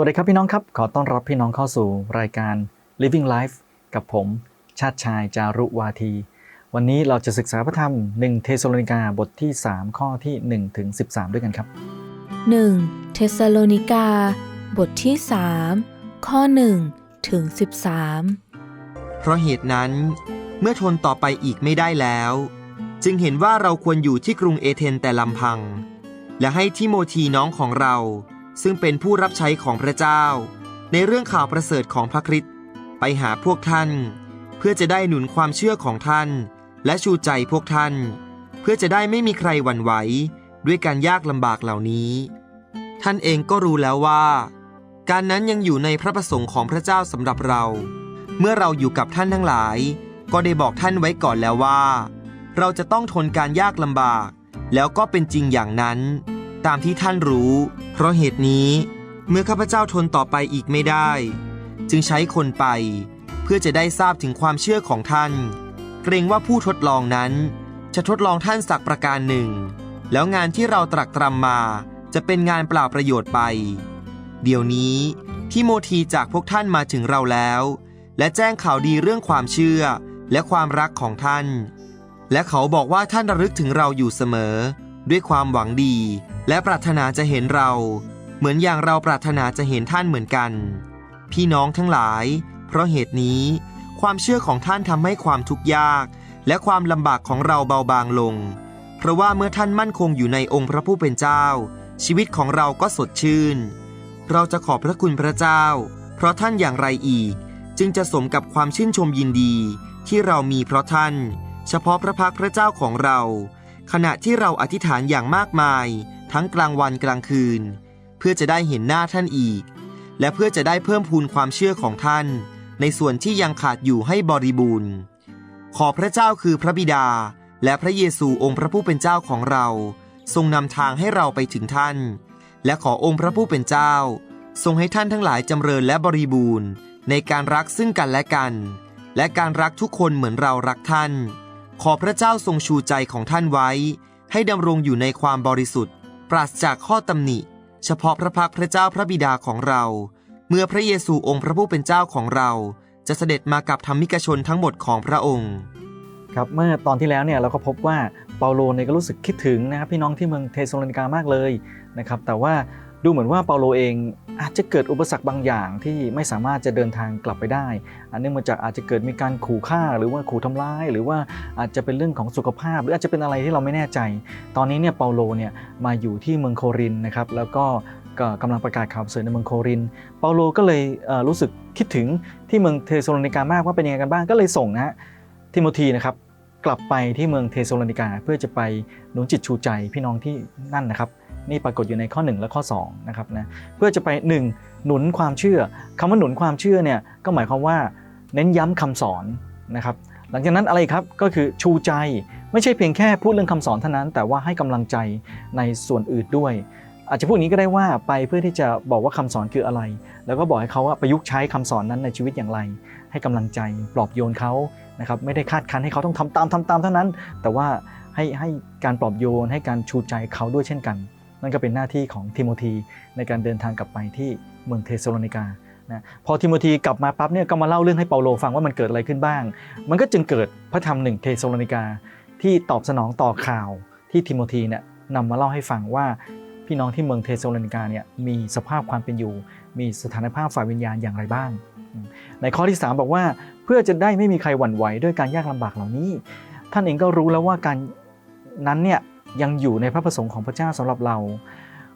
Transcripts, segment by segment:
วัสดีครับพี่น้องครับ ขอต้อนรับพี่น้องเข้าสู่รายการ Living Life กับผม ชาติชายจารุวาที วันนี้เราจะศึกษาพระธรรม 1 เทสโลนิกาบทที่ 3 ข้อที่1ถึง13 ด้วยกันครับ 1. เทสโลนิกา บทที่ 3 ข้อ 1 ถึง 13 เพราะเหตุนั้น เมื่อทนต่อไปอีกไม่ได้แล้ว จึงเห็นว่าเราควรอยู่ที่กรุงเอเธนแต่ลำพัง และให้ทิโมธีน้องของเรา ซึ่งเป็นผู้รับใช้ของพระเจ้า ในเรื่องข่าวประเสริฐของพระคริสต์ไปหาพวกท่าน เพื่อจะได้หนุนความเชื่อของท่าน และชูใจพวกท่าน เพื่อจะได้ไม่มีใครหวั่นไหวด้วยการยากลำบากเหล่านี้ ท่านเองก็รู้แล้วว่า การนั้นยังอยู่ในพระประสงค์ของพระเจ้าสำหรับเรา เมื่อเราอยู่กับท่านทั้งหลาย ก็ได้บอกท่านไว้ก่อนแล้วว่า เราจะต้องทนการยากลำบาก แล้วก็เป็นจริงอย่างนั้น ตามที่ท่านรู้ เพราะเหตุนี้เมื่อข้าพเจ้าทนต่อไปอีกไม่ได้ จึงใช้คนไปเพื่อจะได้ทราบถึงความเชื่อของท่าน เกรงว่าผู้ทดลองนั้น จะทดลองท่านสักประการหนึ่ง แล้วงานที่เราตรักตรำมาจะเป็นงานเปล่าประโยชน์ไป เดี๋ยวนี้ที่โมทีจากพวกท่านมาถึงเราแล้ว และแจ้งข่าวดีเรื่องความเชื่อและความรักของท่าน และเขาบอกว่าท่านระลึกถึงเราอยู่เสมอ ด้วยความหวังดี และปรารถนาจะเห็นเรา เหมือนอย่างเราปรารถนาจะเห็นท่านเหมือนกัน พี่น้องทั้งหลาย เพราะเหตุนี้ ความเชื่อของท่านทำให้ความทุกข์ยาก และความลำบากของเราเบาบางลง เพราะว่าเมื่อท่านมั่นคงอยู่ในองค์พระผู้เป็นเจ้า ชีวิตของเราก็สดชื่น เราจะขอบพระคุณพระเจ้า เพราะท่านอย่างไรอีก จึงจะสมกับความชื่นชมยินดี ที่เรามีเพราะท่าน เฉพาะพระพักพระเจ้าของเรา ขณะที่เราอธิษฐานอย่างมากมาย ทั้งกลางวันกลางคืน เพื่อจะได้เห็นหน้าท่านอีก และเพื่อจะได้เพิ่มพูนความเชื่อของท่าน ในส่วนที่ยังขาดอยู่ให้บริบูรณ์ ขอพระเจ้าคือพระบิดา และพระเยซูองค์พระผู้เป็นเจ้าของเรา ทรงนำทางให้เราไปถึงท่าน และขอองค์พระผู้เป็นเจ้า ทรงให้ท่านทั้งหลายจำเริญและบริบูรณ์ ในการรักซึ่งกันและกัน และการรักทุกคนเหมือนเรารักท่าน ขอพระเจ้าทรงชูใจของท่านไว้ให้ดำรงอยู่ในความบริสุทธิ์ ปราศจากข้อตำหนิ เฉพาะพระพักพระเจ้าพระบิดาของเรา เมื่อพระเยซูองค์พระผู้เป็นเจ้าของเรา จะเสด็จมากับธรรมิกชนทั้งหมดของพระองค์ครับเมื่อตอนที่แล้วเนี่ยเราก็พบว่าเปาโลเนี่ยก็รู้สึกคิดถึงนะครับพี่น้องที่เมืองเทสโลนิกามากเลยนะครับแต่ว่า ดูเหมือนว่าเปาโลเองอาจจะเกิดอุปสรรคบางอย่างที่ไม่สามารถจะเดินทางกลับไปได้ อันเนื่องมาจากอาจจะเกิดมีการขู่ฆ่าหรือว่าขู่ทำร้าย หรือว่าอาจจะเป็นเรื่องของสุขภาพ หรืออาจจะเป็นอะไรที่เราไม่แน่ใจ ตอนนี้เนี่ยเปาโลเนี่ยมาอยู่ที่เมืองโครินนะครับแล้วก็กำลังประกาศข่าวเสริฐในเมืองโคริน เปาโลก็เลยเรู้สึกคิดถึงที่เมืองเทสโลนิกามากว่าเป็นยังไงกันบ้างก็เลยส่งนะฮะทิโมธีนะครับกลับไปที่เมืองเทสโลนิกาเพื่อจะไปหนุนจิตชูใจพี่น้องที่นั่นนะครับ นี่ปรากฏอยู่ในข้อ 1 และข้อ2นะครับนะเพื่อจะไป 1 หนุนความเชื่อคำว่าหนุนความเชื่อเนี่ยก็หมายความว่าเน้นย้ำคำสอนนะครับหลังจากนั้นอะไรครับก็คือชูใจไม่ใช่เพียงแค่พูดเรื่องคำสอนเท่านั้น แต่ว่าให้กำลังใจในส่วนอื่นด้วย อาจจะพูดอย่างนี้ก็ได้ว่าไปเพื่อที่จะบอกว่าคำสอนคืออะไร แล้วก็บอกให้เขาว่าประยุกต์ใช้คำสอนนั้นในชีวิตอย่างไร ให้กำลังใจปลอบโยนเขานะครับไม่ได้คาดคั้นให้เขาต้องทำตามทำตามเท่านั้น แต่ว่าให้ให้การปลอบโยนให้การชูใจเขาด้วยเช่นกัน นั่นก็เป็นหน้าที่ของทิโมธีในการเดินทางกลับไปที่เมืองเทสโลนิกานะพอทิโมธีกลับมาปั๊บเนี่ยก็มาเล่าเรื่องให้เปาโลฟังว่ามันเกิดอะไรขึ้นบ้าง มันก็จึงเกิดพระธรรมหนึ่งเทสโลนิกา ที่ตอบสนองต่อข่าวที่ทิโมธีเนี่ยนำมาเล่าให้ฟังว่าพี่น้องที่เมืองเทสโลนิกาเนี่ยมีสภาพความเป็นอยู่ มีสถานภาพฝ่ายวิญญาณอย่างไรบ้าง ในข้อที่ 3 บอกว่าเพื่อจะได้ไม่มีใครหวั่นไหวด้วยการยากลำบากเหล่านี้ ท่านเองก็รู้แล้วว่าการนั้นเนี่ย ยังอยู่ในพระประสงค์ของพระเจ้าสำหรับเรา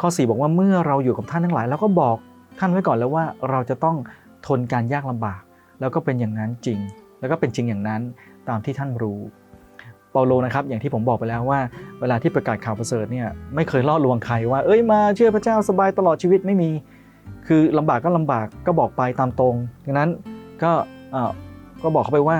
ข้อ 4 บอกว่าเมื่อเราอยู่กับท่านทั้งหลายเราก็บอกท่านไว้ก่อนแล้วว่าเราจะต้องทนการยากลำบาก แล้วก็เป็นอย่างนั้นจริง แล้วก็เป็นจริงอย่างนั้นตามที่ท่านรู้เปาโลนะครับอย่างที่ผมบอกไปแล้วว่า เวลาที่ประกาศข่าวประเสริฐเนี่ยไม่เคยล่อลวงใครว่าเอ้ยมาเชื่อพระเจ้าสบายตลอดชีวิตไม่มี คือลำบากก็ลำบากก็บอกไปตามตรงดังนั้นก็ก็บอกเขาไปว่า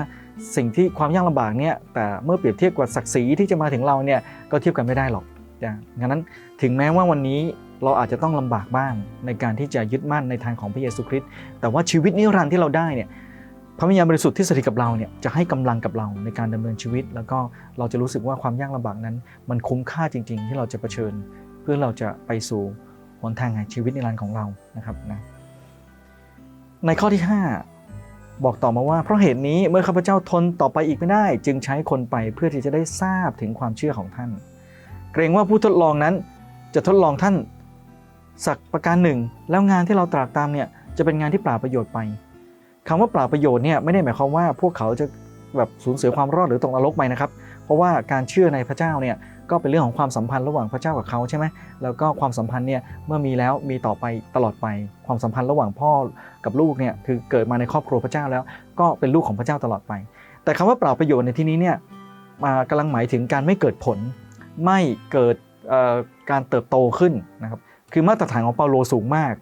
สิ่งที่ความยากลำบากเนี่ยแต่เมื่อเปรียบเทียบกับศักดิ์ศรีที่จะมาถึงเราเนี่ยก็เทียบกันไม่ได้หรอกนะดังนั้นถึงแม้ว่าวันนี้เราอาจจะต้องลำบากบ้างในการที่จะยึดมั่นในทางของพระเยซูคริสต์แต่ว่าชีวิตนิรันดร์ที่เราได้เนี่ยพระวิญญาณบริสุทธิ์ที่สถิตกับเราเนี่ยจะให้กำลังกับเราในการดำเนินชีวิต แล้วก็เราจะรู้สึกว่าความยากลำบากนั้น มันคุ้มค่าจริง ๆ ที่เราจะเผชิญ เพื่อเราจะไปสู่หนทางแห่งชีวิตนิรันดร์ของเรานะครับนะในข้อที่ 5 บอกต่อมาว่าเพราะเหตุนี้เมื่อข้าพเจ้าทนต่อไปอีกไม่ได้ จึงใช้คนไปเพื่อที่จะได้ทราบถึงความเชื่อของท่าน เกรงว่าผู้ทดลองนั้นจะทดลองท่านสักประการหนึ่ง แล้วงานที่เราตรากตามเนี่ยจะเป็นงานที่เปล่าประโยชน์ไปคำว่าเปล่าประโยชน์เนี่ยไม่ได้หมายความว่าพวกเขาจะแบบสูญเสียความรอดหรือตกนรกไปนะครับ เพราะว่าการเชื่อในพระเจ้าเนี่ย ก็เป็นเรื่องของความสัมพันธ์ระหว่างพระเจ้ากับเขาใช่ไหมแล้วก็ความสัมพันธ์เนี่ยเมื่อมีแล้วมีต่อไปตลอดไป ความสัมพันธ์ระหว่างพ่อกับลูกเนี่ยคือเกิดมาในครอบครัวพระเจ้าแล้ว ก็เป็นลูกของพระเจ้าตลอดไป แต่คำว่าเปล่าประโยชน์ในที่นี้เนี่ยมากำลังหมายถึงการไม่เกิดผล ไม่เกิดการเติบโตขึ้นนะครับคือมาตรฐานของเปาโลสูงมาก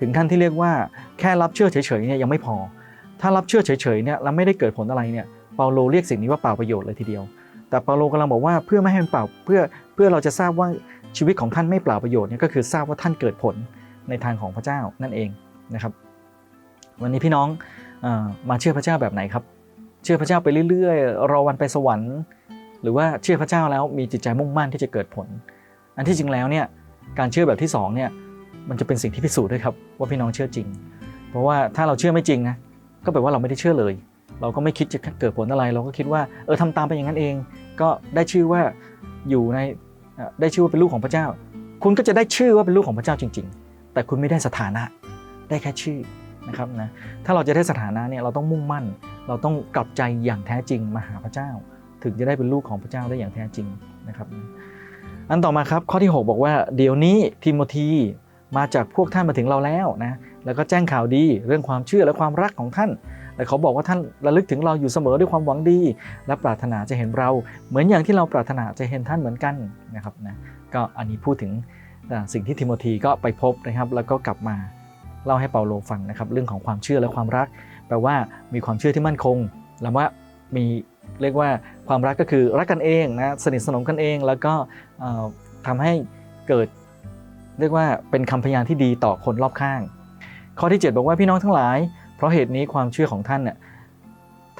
ถึงขั้นที่เรียกว่าแค่รับเชื่อเฉยๆเนี่ยยังไม่พอ ถ้ารับเชื่อเฉยๆเนี่ยแล้วไม่ได้เกิดผลอะไรเนี่ยเปาโลเรียกสิ่งนี้ว่าเปล่าประโยชน์เลยทีเดียว แต่เปาโลกำลังบอกว่าเพื่อไม่ให้มันเปล่าเพื่อเพื่อเราจะทราบว่าชีวิตของท่านไม่เปล่าประโยชน์เนี่ยก็คือทราบว่าท่านเกิดผลในทางของพระเจ้านั่นเองนะครับ วันนี้พี่น้องอมาเชื่อพระเจ้าแบบไหนครับ เชื่อพระเจ้าไปเรื่อยๆรอวันไปสวรรค์ หรือว่าเชื่อพระเจ้าแล้วมีจิตใจมุ่งมั่นที่จะเกิดผล อันที่จริงแล้วเนี่ยการเชื่อแบบที่สองเนี่ยมันจะเป็นสิ่งที่พิสูจน์ด้วยครับว่าพี่น้องเชื่อจริง เพราะว่าถ้าเราเชื่อไม่จริงนะก็แปลว่าเราไม่ได้เชื่อเลย เราก็ไม่คิดจะเกิดผลอะไร เราก็คิดว่าเออทำตามไปอย่างนั้นเอง ก็ได้ชื่อว่าอยู่ในได้ชื่อว่าเป็นลูกของพระเจ้า คุณก็จะได้ชื่อว่าเป็นลูกของพระเจ้าจริง ๆ แต่คุณไม่ได้สถานะได้แค่ชื่อนะครับนะถ้าเราจะได้สถานะเนี่ยเราต้องมุ่งมั่น เราต้องกลับใจอย่างแท้จริงมาหาพระเจ้า ถึงจะได้เป็นลูกของพระเจ้าได้อย่างแท้จริงนะครับอันต่อมาครับข้อที่ 6 บอกว่าเดี๋ยวนี้ทิโมธีมาจากพวกท่านมาถึงเราแล้วนะแล้วก็แจ้งข่าวดีเรื่องความเชื่อและความรักของท่าน แต่เขาบอกว่าท่านระลึกถึงเราอยู่เสมอด้วยความหวังดี และปรารถนาจะเห็นเรา เหมือนอย่างที่เราปรารถนาจะเห็นท่านเหมือนกันนะครับนะก็อันนี้พูดถึงสิ่งที่ทิโมธีก็ไปพบนะครับ แล้วก็กลับมาเล่าให้เปาโลฟังนะครับ เรื่องของความเชื่อและความรัก แปลว่ามีความเชื่อที่มั่นคง แล้วว่ามีเรียกว่าความรักก็คือรักกันเองนะสนิทสนมกันเอง แล้วก็เอ่อทำให้เกิดเรียกว่าเป็นคำพยานที่ดีต่อคนรอบข้าง ข้อที่ 7 บอกว่าพี่น้องทั้งหลาย ราะเหตุนี้ความเชื่อของท่านเนี่ย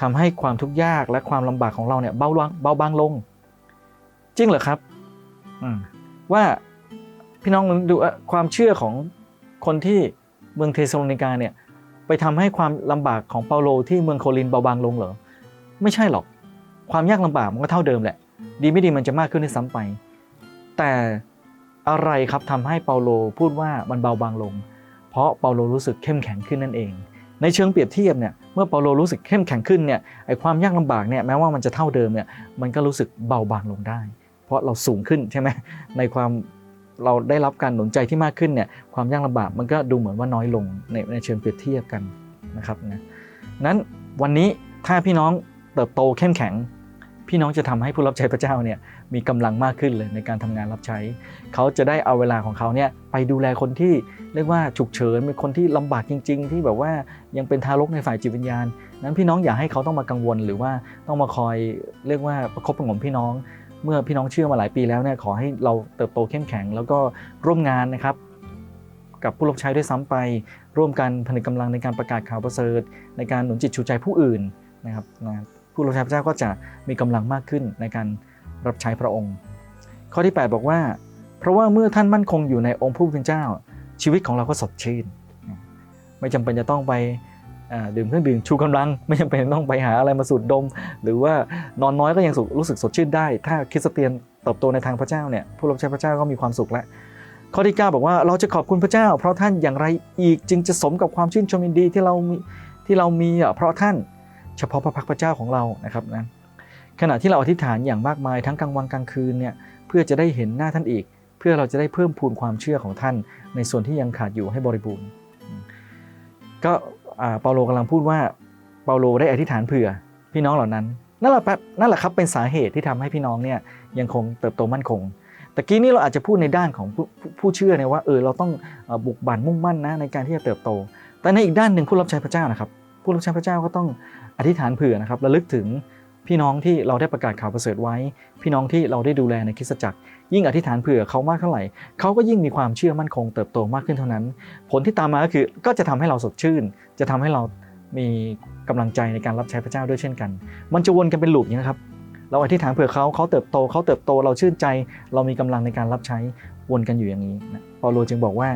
ทำให้ความทุกข์ยากและความลำบากของเราเนี่ยเบาลงเบาบางลง จริงเหรอครับว่าพี่น้องดูความเชื่อของคนที่เมืองเทสโลนิกาเนี่ยไปทำให้ความลำบากของเปาโลที่เมืองโคลินเบาบางลงเหรอไม่ใช่หรอก ความยากลำบากมันก็เท่าเดิมแหละ ดีไม่ดีมันจะมากขึ้นด้วยซ้ำไป แต่อะไรครับทำให้เปาโลพูดว่ามันเบาบางลง เพราะเปาโลรู้สึกเข้มแข็งขึ้นนั่นเอง ในเชิงเปรียบเทียบเนี่ยเมื่อเปาโลรู้สึกเข้มแข็งขึ้นเนี่ยไอ้ความยากลำบากเนี่ยแม้ว่ามันจะเท่าเดิมเนี่ยมันก็รู้สึกเบาบางลงได้ เพราะเราสูงขึ้นใช่ไหมในความเราได้รับการหนุนใจที่มากขึ้นเนี่ยความยากลำบากมันก็ดูเหมือนว่าน้อยลงในในเชิงเปรียบเทียบกันนะครับนะนั้นวันนี้ถ้าพี่น้องเติบโตเข้มแข็ง พี่น้องจะทำให้ผู้รับใช้พระเจ้าเนี่ยมีกำลังมากขึ้นเลยในการทำงานรับใช้ เขาจะได้เอาเวลาของเขาเนี่ยไปดูแลคนที่เรียกว่าฉุกเฉินเป็นคนที่ลำบากจริง ๆ ที่แบบว่ายังเป็นทารกในฝ่ายจิตวิญญาณ นั้นพี่น้องอย่าให้เขาต้องมากังวล หรือว่าต้องมาคอยเรียกว่าประคบประงมพี่น้องเมื่อพี่น้องเชื่อมาหลายปีแล้วเนี่ยขอให้เราเติบโตเข้มแข็ง แล้วก็ร่วมงานนะครับ กับผู้รับใช้ด้วยซ้ำไป ร่วมกันผนึกกำลังในการประกาศข่าวประเสริฐ ในการหนุนจิตชูใจผู้อื่นนะครับ ผู้รับใช้พระเจ้าก็จะมีกำลังมากขึ้นในการรับใช้พระองค์ ข้อที่ 8 บอกว่า เพราะว่าเมื่อท่านมั่นคงอยู่ในองค์ผู้เป็นเจ้า ชีวิตของเราก็สดชื่น ไม่จำเป็นจะต้องไปดื่มเครื่องดื่มชูกำลัง ไม่จำเป็นต้องไปหาอะไรมาสูดดม หรือว่านอนน้อยก็ยังสุขรู้สึกสดชื่นได้ ถ้าคริสเตียนเติบโตในทางพระเจ้าเนี่ยผู้รับใช้พระเจ้าก็มีความสุขแล้วข้อที่ 9 บอกว่าเราจะขอบคุณพระเจ้า เพราะท่านอย่างไรอีกจึงจะสมกับความชื่นชมยินดีที่เรามีที่เรามีอะเพราะท่าน เฉพาะพระพักตร์พระเจ้าของเรานะครับนะขณะที่เราอธิษฐานอย่างมากมายทั้งกลางวันกลางคืนเนี่ยเพื่อจะได้เห็นหน้าท่านอีก เพื่อเราจะได้เพิ่มพูนความเชื่อของท่าน ในส่วนที่ยังขาดอยู่ให้บริบูรณ์ ก็เปาโลกำลังพูดว่าเปาโลได้อธิษฐานเผื่อพี่น้องเหล่านั้นนั่นแหละแป๊บนั่นแหละครับเป็นสาเหตุที่ทำให้พี่น้องเนี่ยยังคงเติบโตมั่นคงตะกี้นี้เราอาจจะพูดในด้านของผู้ผผเชื่อเนี่ยว่าเออเราต้องบุกบั่นมุ่งมั่นนะในการที่จะเติบโต แต่ในอีกด้านหนึ่งผู้รับใช้พระเจ้านะครับ ผู้รับใช้พระเจ้าก็ต้องอธิษฐานเผื่อนะครับระลึกถึงพี่น้องที่เราได้ประกาศข่าวประเสริฐไว้ พี่น้องที่เราได้ดูแลในคริสตจักร ยิ่งอธิษฐานเผื่อเขามากเท่าไหร่เขาก็ยิ่งมีความเชื่อมั่นคงเติบโตมากขึ้นเท่านั้น ผลที่ตามมาก็คือก็จะทำให้เราสดชื่น จะทำให้เรามีกำลังใจในการรับใช้พระเจ้าด้วยเช่นกัน มันจะวนกันเป็นลูปอย่างนี้ครับ เราอธิษฐานเผื่อเขาเขาเติบโตเขาเติบโตเราชื่นใจ เรามีกำลังในการรับใช้วนกันอยู่อย่างนี้นะเปาโลจึงบอกว่า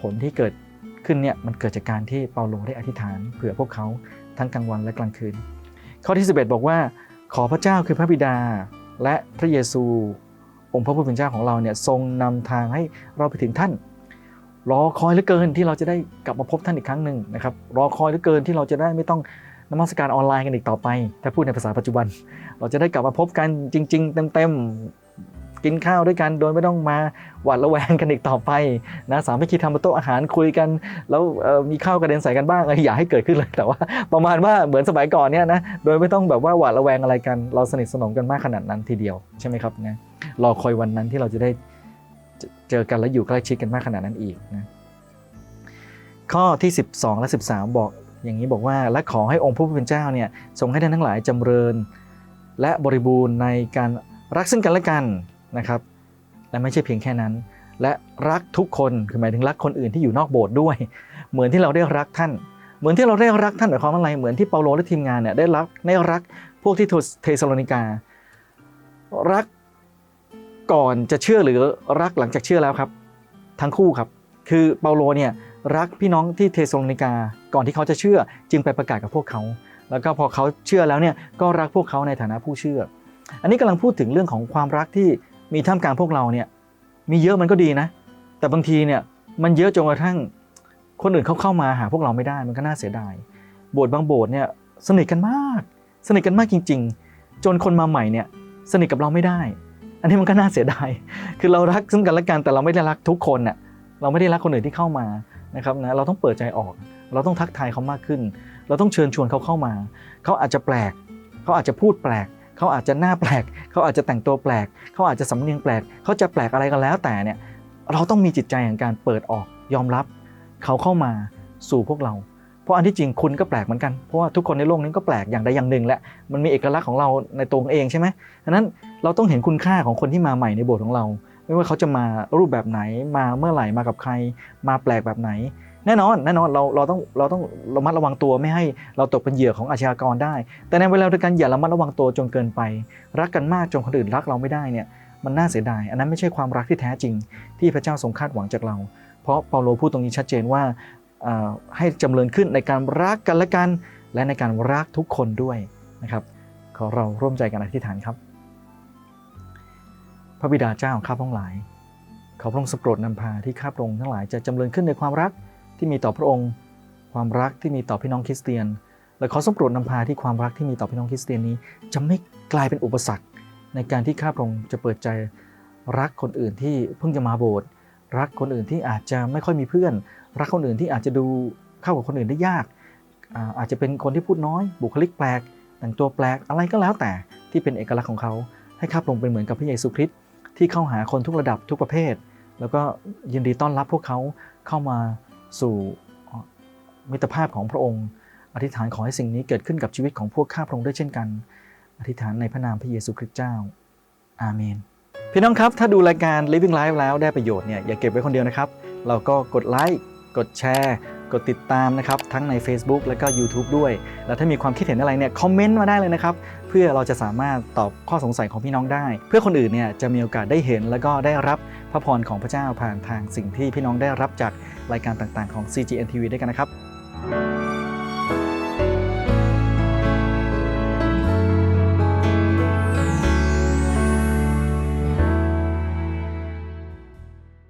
ผลที่เกิด ขึ้นเนี่ยมันเกิดจากการที่เปาโลได้อธิษฐานเผื่อพวกเขาทั้งกลางวันและกลางคืน ข้อที่ 11 บอกว่า ขอพระเจ้าคือพระบิดา และพระเยซู องค์พระผู้เป็นเจ้าของเราเนี่ยทรงนำทางให้เราไปถึงท่าน รอคอยเหลือเกินที่เราจะได้กลับมาพบท่านอีกครั้งหนึ่งนะครับรอคอยเหลือเกินที่เราจะได้ไม่ต้องนมัสการออนไลน์กันอีกต่อไป ถ้าพูดในภาษาปัจจุบัน เราจะได้กลับมาพบกันจริง ๆ เต็มๆ กินข้าวด้วยกันโดยไม่ต้องมาหวาดระแวงกันอีกต่อไปนะสามัคคีทำบนโต๊ะอาหารคุยกัน แล้วมีข้าวกระเด็นใส่กันบ้างอยอย่าให้เกิดขึ้นเลยแต่ว่า ประมาณว่าเหมือนสมัยก่อนเนี่ยนะโดยไม่ต้องแบบว่าหวาดระแวงอะไรกัน เราสนิทสนมกันมากขนาดนั้นทีเดียวใช่ไหมครับนะรอคอยวันนั้นที่เราจะได้เจเจอกันและอยู่ใกล้ชิดกันมากขนาดนั้นอีกนะข้อที่ 12 และ 13 บอกอย่างนี้บอกว่าและขอให้องค์พระผู้เป็นเจ้าเนี่ยทรงให้ท่านทั้งหลายจำเริญ และบริบูรณ์ในการรักซึ่งกันและกัน นะครับ และไม่ใช่เพียงแค่นั้น และรักทุกคนคือหมายถึงรักคนอื่นที่อยู่นอกโบสถ์ด้วย เหมือนที่เราได้รักท่าน เหมือนที่เราได้รักท่านหมายความว่าอะไรเหมือนที่เปาโลและทีมงานเนี่ยได้รักได้รักพวกที่เทสโลนิกา รักก่อนจะเชื่อหรือรักหลังจากเชื่อแล้วครับ ทั้งคู่ครับ คือเปาโลเนี่ยรักพี่น้องที่เทสโลนิกาก่อนที่เขาจะเชื่อจึงไปประกาศกับพวกเขา แล้วก็พอเขาเชื่อแล้วเนี่ยก็รักพวกเขาในฐานะผู้เชื่อ อันนี้กำลังพูดถึงเรื่องของความรักที่ มีท่ามกลางพวกเราเนี่ยมีเยอะมันก็ดีนะ แต่บางทีเนี่ยมันเยอะจนกระทั่งคนอื่นเขาเข้ามาหาพวกเราไม่ได้มันก็น่าเสียดาย โบสถ์บางโบสถ์เนี่ยสนิทกันมาก สนิทกันมากจริง ๆ จนคนมาใหม่เนี่ยสนิทกับเราไม่ได้ อันนี้มันก็น่าเสียดาย คือเรารักซึ่งกันและกันแต่เราไม่ได้รักทุกคนน่ะเราไม่ได้รักคนอื่นที่เข้ามานะครับนะเราต้องเปิดใจออก เราต้องทักทายเขามากขึ้น เราต้องเชิญชวนเขาเข้ามา เขาอาจจะแปลก เขาอาจจะพูดแปลก เขาอาจจะหน้าแปลก เขาอาจจะแต่งตัวแปลก เขาอาจจะสำเนียงแปลก เขาจะแปลกอะไรก็แล้วแต่เนี่ยเราต้องมีจิตใจแห่งการเปิดออกยอมรับ เขาเข้ามาสู่พวกเรา เพราะอันที่จริงคุณก็แปลกเหมือนกัน เพราะว่าทุกคนในโลกนี้ก็แปลกอย่างใดอย่างหนึ่งแหละมันมีเอกลักษณ์ของเราในตัวเองใช่ไหมดังนั้นเราต้องเห็นคุณค่าของคนที่มาใหม่ในโบสถ์ของเรา ไม่ว่าเขาจะมารูปแบบไหนมาเมื่อไหร่มากับใคร มาแปลกแบบไหน แน่นอนแน่นอนเราเราต้องเราต้องระมัดระวังตัวไม่ให้เราตกเป็นเหยื่อของอาชญากรได้ แต่ในเวลาเดียวกันอย่าระมัดระวังตัวจนเกินไป รักกันมากจนคนอื่นรักเราไม่ได้เนี่ยมันน่าเสียดาย อันนั้นไม่ใช่ความรักที่แท้จริง ที่พระเจ้าทรงคาดหวังจากเรา เพราะเปาโลพูดตรงนี้ชัดเจนว่าให้จำเริญขึ้นในการรักกันและกัน และในการรักทุกคนด้วยนะครับ ขอเราร่วมใจกันอธิษฐานครับ พระบิดาเจ้าข้าพระองค์หลาย ขอพระองค์สโปรดนำพาที่ข้าพระองค์ทั้งหลายจะจำเริญขึ้นในความรัก ที่มีต่อพระองค์ ความรักที่มีต่อพี่น้องคริสเตียน และขอทรงโปรดนำพาที่ความรักที่มีต่อพี่น้องคริสเตียนนี้ จะไม่กลายเป็นอุปสรรค ในการที่ข้าพระองค์จะเปิดใจรักคนอื่นที่เพิ่งจะมาโบสถ์รักคนอื่นที่อาจจะไม่ค่อยมีเพื่อน รักคนอื่นที่อาจจะดูเข้ากับคนอื่นได้ยากอ่าอาจจะเป็นคนที่พูดน้อย บุคลิกแปลก แต่งตัวแปลกอะไรก็แล้วแต่ที่เป็นเอกลักษณ์ของเขา ให้ข้าพระองค์เป็นเหมือนกับพระเยซูคริสต์ที่เข้าหาคนทุกระดับทุกประเภท แล้วก็ยินดีต้อนรับพวกเขาเข้ามา สู่มิตรภาพของพระองค์ อธิษฐานขอให้สิ่งนี้เกิดขึ้นกับชีวิตของพวกข้าพระองค์ด้วยเช่นกัน อธิษฐานในพระนามพระเยซูคริสต์เจ้า อาเมน พี่น้องครับ ถ้าดูรายการ Living Life แล้วได้ประโยชน์เนี่ยอย่าเก็บไว้คนเดียวนะครับ เราก็กดไลค์กดแชร์กดติดตามนะครับ ทั้งใน Facebook และก็ YouTube ด้วย แล้วถ้ามีความคิดเห็นอะไรเนี่ยคอมเมนต์มาได้เลยนะครับ เพื่อเราจะสามารถตอบข้อสงสัยของพี่น้องได้ เพื่อคนอื่นเนี่ยจะมีโอกาสได้เห็น แล้วก็ได้รับพระพรของพระเจ้าผ่านทางสิ่งที่พี่น้องได้รับจาก รายการต่างๆของ CGN TV ด้วยกันนะครับ